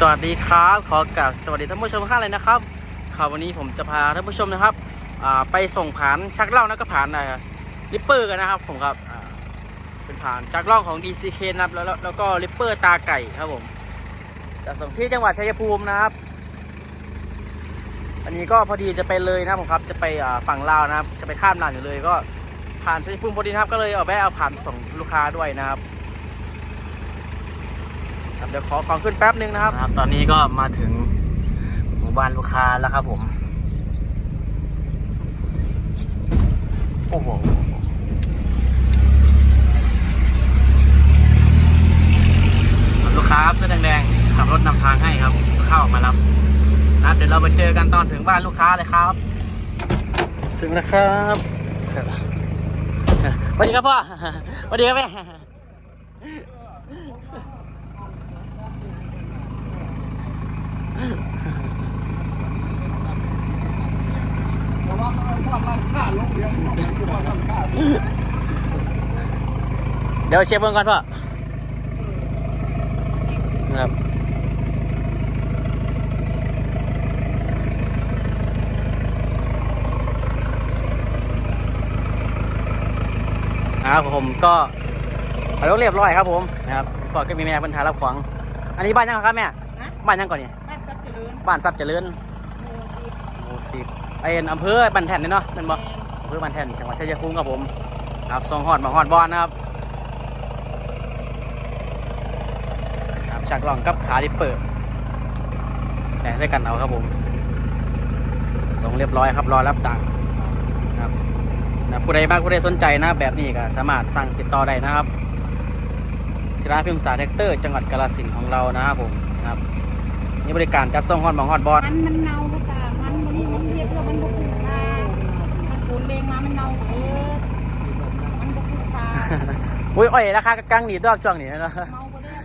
สวัสดีครับ ขอกราบสวัสดีท่านผู้ชมทุกท่านเลยนะครับครับวันนี้ผมจะพาท่านผู้ชมนะครับไปส่งผ่านชักเล่านะก็ผ่านลิปเปอร์กันนะครับผมครับเป็นผ่านชักล่องของ DCK นะครับแล้วแล้วแล้วก็ลิปเปอร์ตาไก่ครับผมจะส่งที่จังหวัดชัยภูมินะครับ อันนี้ก็พอดีจะไปเลยนะผมครับ จะไปฝั่งลาวนะครับ จะไปข้ามด่านอยู่เลยก็ผ่านชัยภูมิพอดีครับก็เลยเอาแวะเอาผ่านส่งลูกค้าด้วยนะครับ ครับเดี๋ยวขอของขึ้นแป๊บนึงนะครับ ตอนนี้ก็มาถึงหมู่บ้านลูกค้าแล้วครับผม โอ้โหลูกค้าครับเสื้อแดงๆขับรถนำทางให้ครับ เข้าออกมารับครับเดี๋ยวเราไปเจอกันตอนถึงบ้านลูกค้าเลยครับ ถึงแล้วครับสวัสดีครับพ่อสวัสดีครับแม่ เดี๋ยวเช็คเบิ้งก่อนพ่อนะครับครับผมก็เอารถเรียบร้อยครับผมนะครับพ่อก็มีแม่บรรทารับของ อันนี้บ้านยังครับแม่ฮะบ้านยังก่อนเนี่ยบ้านทรัพย์เจริญบ้านทรัพย์เจริญหมู่สิบหมู่สิบ ไอ้อำเภอบันแท่นเนี่ยเนาะเป็นบ่อำเภอบันแท่นจังหวัดชัยภูมิครับผมครับส่งฮอดมาฮอดบอลนะครับครับชักลองกับขาดิเปิดแต่ใช้กันเอาครับผมส่งเรียบร้อยครับรอรับตังค์ครับนะผู้ใดบ้างผู้ใดสนใจนะแบบนี้ก็สามารถสั่งติดต่อได้นะครับที่ร้านพิมพ์สาแท็กเตอร์ จังหวัดกาฬสินธุ์ของเรานะครับผมครับนี่บริการจัดส่งฮอดบองฮอดบอลมันมันเน่าก็ตามันมันนี่มันเรียกว่ามันบกุคา มันฝนแรงมามันเน่าเออมันบกุคาอุ้ยอ้อยราคากลางหนีตัวช่วงนี้เนาะเมาไปแล้ว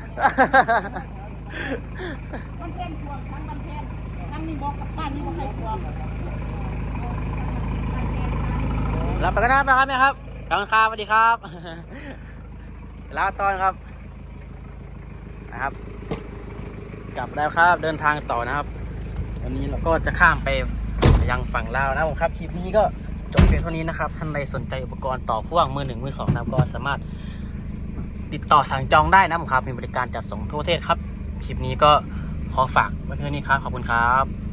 มันแพงทวงทั้งมันแพงทั้งนี่บอกกับบ้านนี่บอกใครทวงรับไปกันนะครับแม่ครับขอบคุณครับสวัสดีครับลาตอนครับนะครับ กลับแล้วครับเดินทางต่อนะครับวันนี้เราก็จะข้ามไปยังฝั่งลาวนะครับคลิปนี้ก็ จบเพียงเท่านี้นะครับ ท่านใดสนใจอุปกรณ์ต่อพ่วงมือหนึ่งมือสองนะครับก็สามารถติดต่อสั่งจองได้นะครับมีบริการจัดส่งทั่วประเทศครับ คลิปนี้ก็ขอฝากไว้เพื่อนี้ครับ ขอบคุณครับ